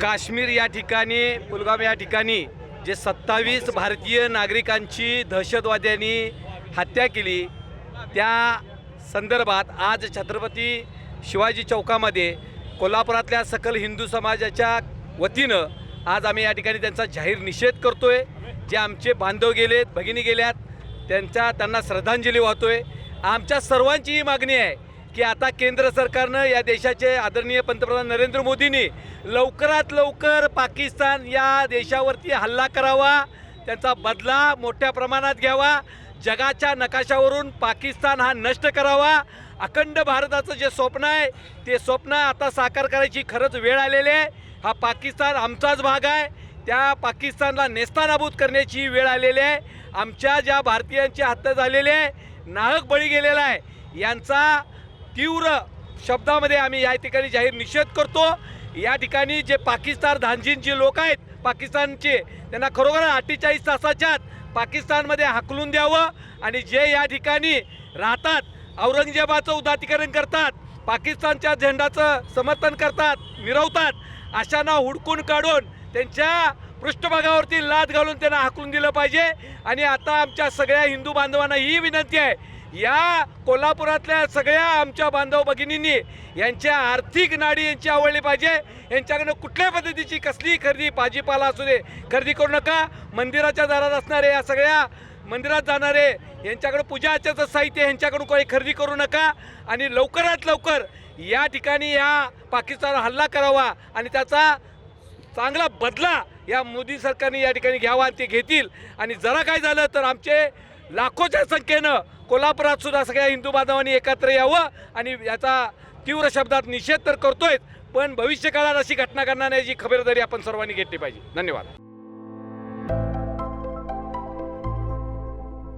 काश्मीर या ठिकाणी पुलगाम या ठिकाणी जे सत्तावीस भारतीय नागरिकांची दहशतवाद्यांनी हत्या केली त्या संदर्भात आज छत्रपती शिवाजी चौकामध्ये कोल्हापुरातल्या सकल हिंदू समाजाच्या वतीनं आज आम्ही या ठिकाणी त्यांचा जाहीर निषेध करतो आहे जे आमचे बांधव गेलेत भगिनी गेल्यात त्यांचा त्यांना श्रद्धांजली वाहतोय. आमच्या सर्वांची ही मागणी आहे की आता केंद्र सरकारनं या देशाचे आदरणीय पंतप्रधान नरेंद्र मोदींनी लवकरात लवकर पाकिस्तान या देशावरती हल्ला करावा त्यांचा बदला मोठ्या प्रमाणात घ्यावा जगाच्या नकाशावरून पाकिस्तान हा नष्ट करावा. अखंड भारताचं जे स्वप्न आहे ते स्वप्न आता साकार करायची खरंच वेळ आलेली आहे. हा पाकिस्तान आमचाच भाग आहे. त्या पाकिस्तानला नेस्तानाबूत करण्याची वेळ आलेली आहे. आमच्या ज्या भारतीयांची हत्या झालेली आहे नाहक बळी गेलेला आहे यांचा तीव्र शब्दामध्ये आम्ही या ठिकाणी जाहीर निषेध करतो. या ठिकाणी जे पाकिस्तान धांजीन जे लोक आहेत पाकिस्तानचे त्यांना खरोखर अठ्ठेचाळीस तासाच्या आत पाकिस्तानमध्ये हाकलून द्यावं आणि जे या ठिकाणी राहतात औरंगजेबाचं उदातीकरण करतात पाकिस्तानच्या झेंडाचं समर्थन करतात मिरवतात अशांना हुडकून काढून त्यांच्या पृष्ठभागावरती लाद घालून त्यांना हाकलून दिलं पाहिजे. आणि आता आमच्या सगळ्या हिंदू बांधवांना ही विनंती आहे या कोल्हापुरातल्या सगळ्या आमच्या बांधव भगिनींनी यांच्या आर्थिक नाडी यांची आवडली पाहिजे. यांच्याकडनं कुठल्या पद्धतीची कसलीही खरेदी भाजीपाला असू दे खरेदी करू नका. मंदिराच्या दारात असणारे या सगळ्या मंदिरात जाणारे यांच्याकडं पूजा साहित्य यांच्याकडून काही खरेदी करू नका. आणि लवकरात लवकर या ठिकाणी या पाकिस्तानवर हल्ला करावा आणि त्याचा चांगला बदला या मोदी सरकारने या ठिकाणी घ्यावा आणि ते घेतील. आणि जरा काय झालं तर आमचे लाखोच्या संख्येनं कोल्हापुरात सुद्धा सगळ्या हिंदू बांधवांनी एकत्र यावं आणि याचा तीव्र शब्दात निषेध तर करतोय पण भविष्यकाळात अशी घटना घडणार नाही जी खबरदारी आपण सर्वांनी घेतली पाहिजे. धन्यवाद.